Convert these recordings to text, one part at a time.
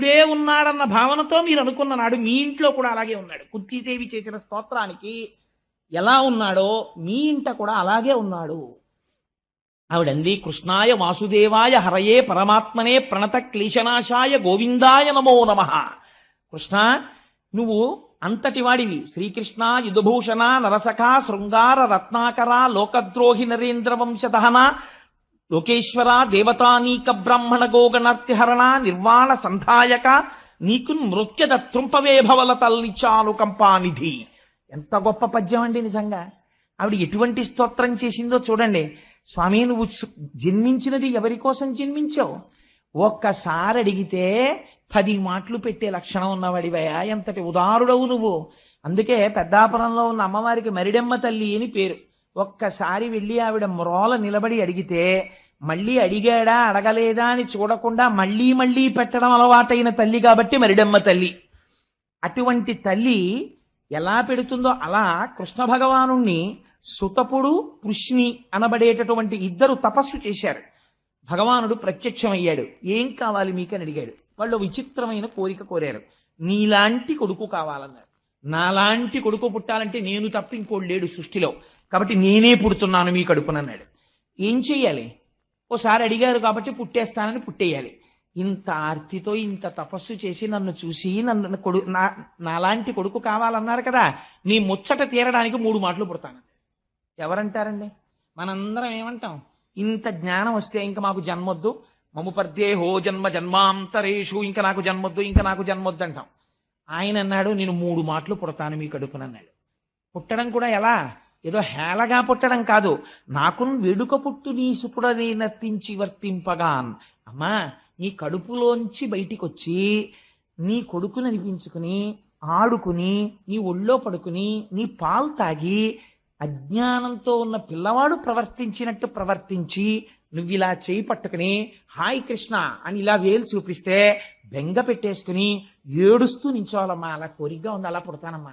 కృష్ణుడే ఉన్నాడన్న భావనతో మీరు అనుకున్న నాడు మీ ఇంట్లో కూడా అలాగే ఉన్నాడు. కుంతీదేవి చేసిన స్తోత్రానికి ఎలా ఉన్నాడో మీ ఇంట కూడా అలాగే ఉన్నాడు. ఆవిడంది కృష్ణాయ వాసుదేవాయ హరయే పరమాత్మనే ప్రణత క్లేశనాశాయ గోవిందాయ నమో నమ. కృష్ణ నువ్వు అంతటి వాడివి. శ్రీకృష్ణ యుధభూషణ నరసఖ శృంగార రత్నాకర లోకద్రోహి నరేంద్ర వంశదహన లోకేశ్వర దేవతానీక బ్రాహ్మణ గోగణర్తిహరణ నిర్వాణ సంధాయక నీకు నృత్యద త్రుంపవేభవల తల్లిచాను కంపానిధి. ఎంత గొప్ప పద్యం అండి నిజంగా. ఆవిడ ఎటువంటి స్తోత్రం చేసిందో చూడండి. స్వామి నువ్వు జన్మించినది ఎవరి కోసం జన్మించావు? ఒక్కసారి అడిగితే పది మాటలు పెట్టే లక్షణం ఉన్నవాడివయా ఎంతటి ఉదారుడవు నువ్వు. అందుకే పెద్దాపురంలో ఉన్న అమ్మవారికి మరిడెమ్మ తల్లి అని పేరు. ఒక్కసారి వెళ్ళి ఆవిడ మ్రోల నిలబడి అడిగితే మళ్ళీ అడిగాడా అడగలేదా అని చూడకుండా మళ్ళీ మళ్ళీ పెట్టడం అలవాటైన తల్లి కాబట్టి మరిడమ్మ తల్లి. అటువంటి తల్లి ఎలా పెడుతుందో అలా కృష్ణ భగవానుణ్ణి సుతపుడు కృష్ణి అనబడేటటువంటి ఇద్దరు తపస్సు చేశారు. భగవానుడు ప్రత్యక్షమయ్యాడు. ఏం కావాలి మీకని? అడిగాడు. వాళ్ళు విచిత్రమైన కోరిక కోరారు. నీలాంటి కొడుకు కావాలన్నారు. నాలాంటి కొడుకు పుట్టాలంటే నేను తప్ప ఇంకోడు లేడు సృష్టిలో. కాబట్టి నేనే పుడుతున్నాను మీ కడుపునన్నాడు ఏం చెయ్యాలి? ఓసారి అడిగారు కాబట్టి పుట్టేస్తానని పుట్టేయాలి. ఇంత ఆర్తితో ఇంత తపస్సు చేసి నన్ను చూసి నన్ను కొడు నా నాలాంటి కొడుకు కావాలన్నారు కదా నీ ముచ్చట తీరడానికి మూడు మాటలు పుడతాను. ఎవరంటారండి? మనందరం ఏమంటాం? ఇంత జ్ఞానం వస్తే ఇంకా మాకు జన్మొద్దు. మము పర్దేహో జన్మ జన్మాంతరేషు ఇంకా నాకు జన్మొద్దు ఇంకా నాకు జన్మొద్దు అంటాం. ఆయన అన్నాడు నేను మూడు మాటలు పుడతాను మీ కడుపునన్నాడు పుట్టడం కూడా ఎలా? ఏదో హేళగా పుట్టడం కాదు. నాకు వేడుక పుట్టు నీ సుపుడని నర్తించి వర్తింపగాన్. అమ్మా నీ కడుపులోంచి బయటికొచ్చి నీ కొడుకుని అనిపించుకుని ఆడుకుని నీ ఒళ్ళో పడుకుని నీ పాలు తాగి అజ్ఞానంతో ఉన్న పిల్లవాడు ప్రవర్తించినట్టు ప్రవర్తించి నువ్వు ఇలా చేయి పట్టుకుని హాయ్ కృష్ణ అని ఇలా వేలు చూపిస్తే బెంగ పెట్టేసుకుని ఏడుస్తూ నించోవాలమ్మా. అలా కోరికగా ఉంది అలా పుడతానమ్మా.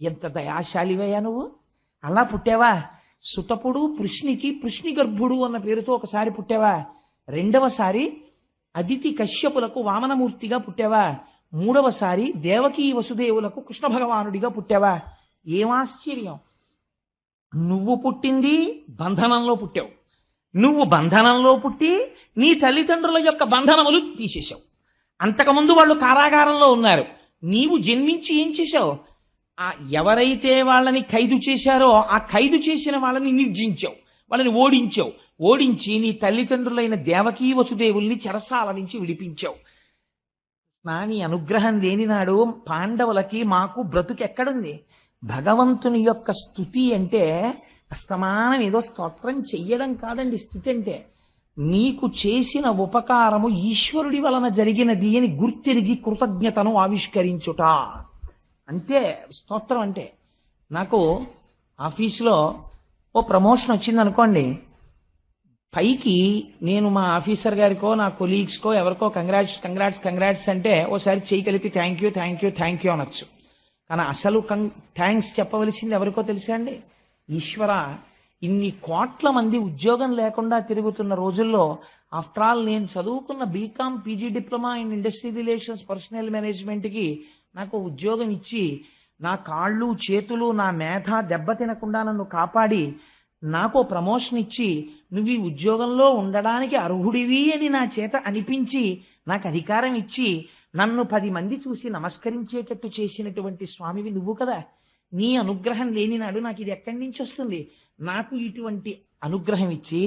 ఎంత దయాశాలివయ్యా నువ్వు? అలా పుట్టావా? సుతపుడు పృష్ణికి పృష్ణి గర్భుడు అన్న పేరుతో ఒకసారి పుట్టావా? రెండవసారి అదితి కశ్యపులకు వామనమూర్తిగా పుట్టావా? మూడవసారి దేవకీ వసుదేవులకు కృష్ణ భగవానుడిగా పుట్టావా? ఏమాశ్చర్యం. నువ్వు పుట్టింది బంధనంలో పుట్టావు. నువ్వు బంధనంలో పుట్టి నీ తల్లిదండ్రుల యొక్క బంధనములు తీసేశావు. అంతకుముందు వాళ్ళు కారాగారంలో ఉన్నారు. నీవు జన్మించి ఏం చేశావు? ఆ ఎవరైతే వాళ్ళని ఖైదు చేశారో ఆ ఖైదు చేసిన వాళ్ళని నిర్జించావు వాళ్ళని ఓడించావు. ఓడించి నీ తల్లిదండ్రులైన దేవకీ వసుదేవుల్ని చెరసాల నుంచి విడిపించావు. నా నీ అనుగ్రహం లేని నాడు పాండవులకి మాకు బ్రతుకెక్కడుంది? భగవంతుని యొక్క స్థుతి అంటే అస్తమానం ఏదో స్తోత్రం చెయ్యడం కాదండి స్థుతి అంటే. నీకు చేసిన ఉపకారము ఈశ్వరుడి వలన జరిగినది అని గుర్తిరిగి కృతజ్ఞతను ఆవిష్కరించుట. అంతే స్తోత్రం అంటే. నాకు ఆఫీసులో ఓ ప్రమోషన్ వచ్చింది అనుకోండి పైకి నేను మా ఆఫీసర్ గారికో నా కొలీగ్స్కో ఎవరికో కంగ్రాట్స్ కంగ్రాట్స్ కంగ్రాట్స్ అంటే ఓసారి చేయి కలిపి thank you thank you thank you అనొచ్చు. కానీ అసలు థ్యాంక్స్ చెప్పవలసింది ఎవరికో తెలుసా అండి? ఈశ్వర ఇన్ని కోట్ల మంది ఉద్యోగం లేకుండా తిరుగుతున్న రోజుల్లో ఆఫ్టర్ ఆల్ నేను చదువుకున్న BCom PG diploma in industry relations personal మేనేజ్మెంట్కి నాకు ఉద్యోగం ఇచ్చి నా కాళ్ళు చేతులు నా మేధ దెబ్బ తినకుండా నన్ను కాపాడి నాకు ప్రమోషన్ ఇచ్చి నువ్వు ఈ ఉద్యోగంలో ఉండడానికి అర్హుడివి అని నా చేత అనిపించి నాకు అధికారం ఇచ్చి నన్ను పది మంది చూసి నమస్కరించేటట్టు చేసినటువంటి స్వామివి నువ్వు కదా. నీ అనుగ్రహం లేని నాడు నాకు ఇది ఎక్కడి నుంచి వస్తుంది? నాకు ఇటువంటి అనుగ్రహం ఇచ్చి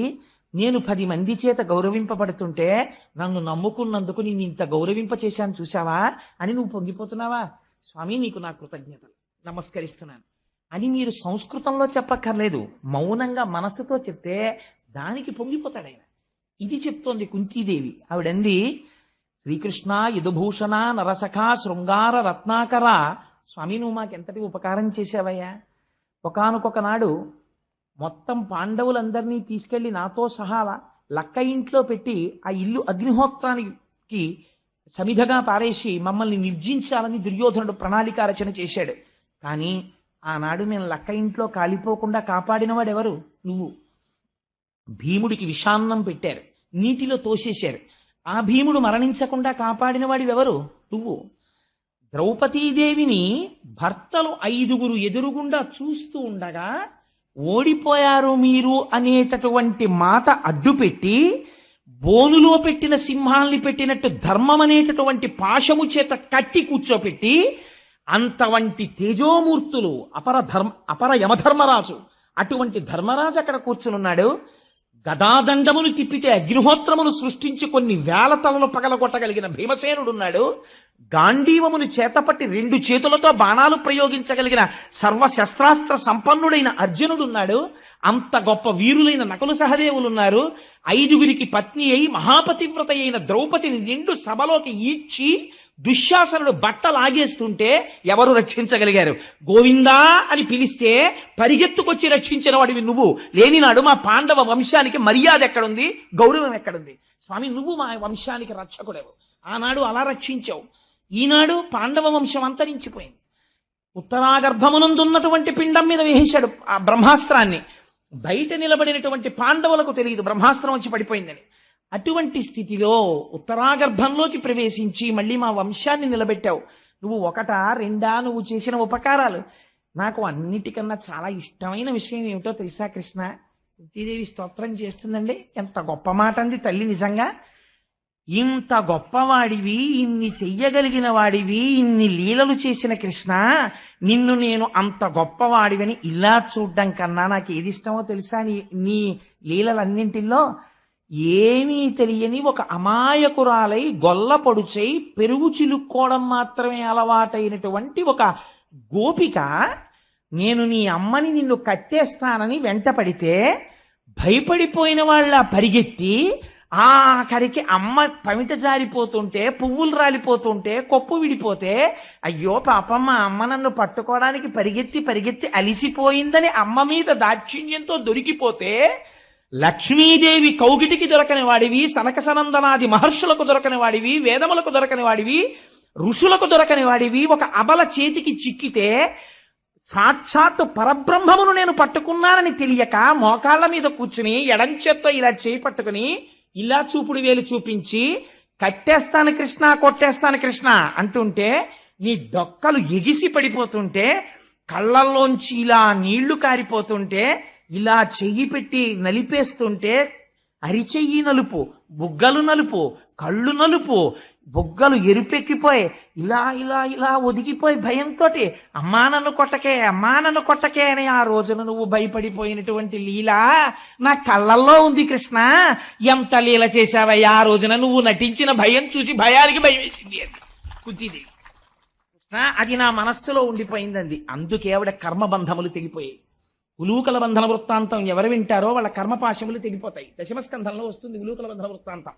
నేను పది మంది చేత గౌరవింపబడుతుంటే నన్ను నమ్ముకున్నందుకు నేను ఇంత గౌరవింప చేశాను చూసావా అని నువ్వు పొంగిపోతున్నావా? స్వామి నీకు నా కృతజ్ఞతలు. నమస్కరిస్తున్నాను. అని మీరు సంస్కృతంలో చెప్పక్కర్లేదు. మౌనంగా మనసుతో చెప్తే దానికి పొంగిపోతాడు ఆయన ఇది చెప్తోంది కుంతీదేవి. ఆవిడంది శ్రీకృష్ణ యదుభూషణ నరసఖ శృంగార రత్నాకర. స్వామి నువ్వు మాకెంతటి ఉపకారం చేశావయ్యా? ఒకనకొకనాడు మొత్తం పాండవులందరినీ తీసుకెళ్ళి నాతో సహా లక్క ఇంట్లో పెట్టి ఆ ఇల్లు అగ్నిహోత్రానికి సమిధగా పారేసి మమ్మల్ని నిర్జించాలని దుర్యోధనుడు ప్రణాళిక రచన చేశాడు. కానీ ఆనాడు నేను లక్క ఇంట్లో కాలిపోకుండా కాపాడినవాడెవరు? నువ్వు. భీముడికి విషాన్నం పెట్టారు. నీటిలో తోసేశారు. ఆ భీముడు మరణించకుండా కాపాడినవాడు ఎవరు నువ్వు. ద్రౌపదీదేవిని భర్తలు ఐదుగురు ఎదురుగుండా చూస్తూ ఉండగా ఓడిపోయారు మీరు అనేటటువంటి మాట అడ్డుపెట్టి బోనులో పెట్టిన సింహాల్ని పెట్టినట్టు ధర్మం అనేటటువంటి పాశము చేత కట్టి కూర్చోపెట్టి అంతవంటి తేజోమూర్తులు అపర ధర్మ అపర యమధర్మరాజు అటువంటి ధర్మరాజు అక్కడ కూర్చునున్నాడు. గదాదండమును తిప్పితే అగ్నిహోత్రమును సృష్టించి కొన్ని వేల తలలు పగలగొట్టగలిగిన భీమసేనుడున్నాడు. గాంధీవమును చేతపట్టి రెండు చేతులతో బాణాలు ప్రయోగించగలిగిన సర్వశస్త్రాస్త్ర సంపన్నుడైన అర్జునుడున్నాడు. అంత గొప్ప వీరులైన నకులు సహదేవులున్నారు. ఐదుగురికి పత్ని అయి మహాపతివ్రత అయిన ద్రౌపదిని నిండు సభలోకి ఈడ్చి దుశ్శాసనుడు బట్టలాగేస్తుంటే ఎవరు రక్షించగలిగారు? గోవిందా అని పిలిస్తే పరిగెత్తుకొచ్చి రక్షించిన వాడివి నువ్వు. లేనినాడు మా పాండవ వంశానికి మర్యాద ఎక్కడుంది? గౌరవం ఎక్కడుంది? స్వామి నువ్వు మా వంశానికి రక్షకుడేవు. ఆనాడు అలా రక్షించావు. ఈనాడు పాండవ వంశం అంతరించిపోయింది. ఉత్తరాగర్భమునందున్నటువంటి పిండం మీద వేయించాడు ఆ బ్రహ్మాస్త్రాన్ని. బయట నిలబడినటువంటి పాండవులకు తెలియదు. బ్రహ్మాస్త్రం వచ్చి పడిపోయిందని. అటువంటి స్థితిలో ఉత్తరాగర్భంలోకి ప్రవేశించి మళ్ళీ మా వంశాన్ని నిలబెట్టావు. నువ్వు ఒకటా రెండా నువ్వు చేసిన ఉపకారాలు. నాకు అన్నిటికన్నా చాలా ఇష్టమైన విషయం ఏమిటో తెలుసా కృష్ణ? కుంతీదేవి స్తోత్రం చేస్తుందండి. ఎంత గొప్ప మాట అంది తల్లి నిజంగా. ఇంత గొప్పవాడివి ఇన్ని చెయ్యగలిగిన వాడివి ఇన్ని లీలలు చేసిన కృష్ణ నిన్ను నేను అంత గొప్పవాడివని ఇలా చూడ్డం కన్నా నాకు ఏది ఇష్టమో తెలుసా నీ నీ లీలలన్నింటిలో? ఏమీ తెలియని ఒక అమాయకురాలై గొల్లపడుచై పెరుగు చిలుక్కోవడం మాత్రమే అలవాటైనటువంటి ఒక గోపిక నేను నీ అమ్మని నిన్ను కట్టేస్తానని వెంటపడితే భయపడిపోయిన వాళ్ళ పరిగెత్తి ఆఖరికి అమ్మ పమిట జారిపోతుంటే పువ్వులు రాలిపోతుంటే కొప్పు విడిపోతే అయ్యో పాపమ్మ అమ్మ నన్ను పట్టుకోవడానికి పరిగెత్తి పరిగెత్తి అలిసిపోయిందని అమ్మ మీద దాక్షిణ్యంతో దొరికిపోతే లక్ష్మీదేవి కౌగిటికి దొరకని వాడివి సనక సనందనాది మహర్షులకు దొరకని వాడివి వేదములకు దొరకని వాడివి ఋషులకు దొరకని వాడివి ఒక అబల చేతికి చిక్కితే సాక్షాత్తు పరబ్రహ్మమును నేను పట్టుకున్నానని తెలియక మోకాళ్ళ మీద కూర్చుని ఎడంచేత్తో ఇలా చేయి పట్టుకుని ఇలా చూపుడు వేలు చూపించి కట్టేస్తాను కృష్ణ కొట్టేస్తాను కృష్ణ అంటుంటే నీ డొక్కలు ఎగిసి పడిపోతుంటే కళ్ళల్లోంచి ఇలా నీళ్ళు కారిపోతుంటే ఇలా చెయ్యి పెట్టి నలిపేస్తుంటే అరిచెయ్యి నలుపు బుగ్గలు నలుపు కళ్ళు నలుపు బుగ్గలు ఎరుపెక్కిపోయి ఇలా ఇలా ఇలా ఒదిగిపోయి భయంతో అమ్మా నన్ను కొట్టకే అమ్మా నన్ను కొట్టకే అని ఆ రోజున నువ్వు భయపడిపోయినటువంటి లీల నా కళ్ళల్లో ఉంది కృష్ణ. ఎంత లీల చేశావయ్యా? ఆ రోజున నువ్వు నటించిన భయం చూసి భయానికి భయం వేసింది అది. కుంతీదేవి కృష్ణ అది నా మనస్సులో ఉండిపోయిందండి అందుకే ఆవిడ కర్మబంధములు తెగిపోయాయి. ఉలూకల బంధన వృత్తాంతం ఎవరు వింటారో వాళ్ళ కర్మపాశములు తెగిపోతాయి. దశమస్కంధంలో వస్తుంది ఉలూకల బంధన వృత్తాంతం.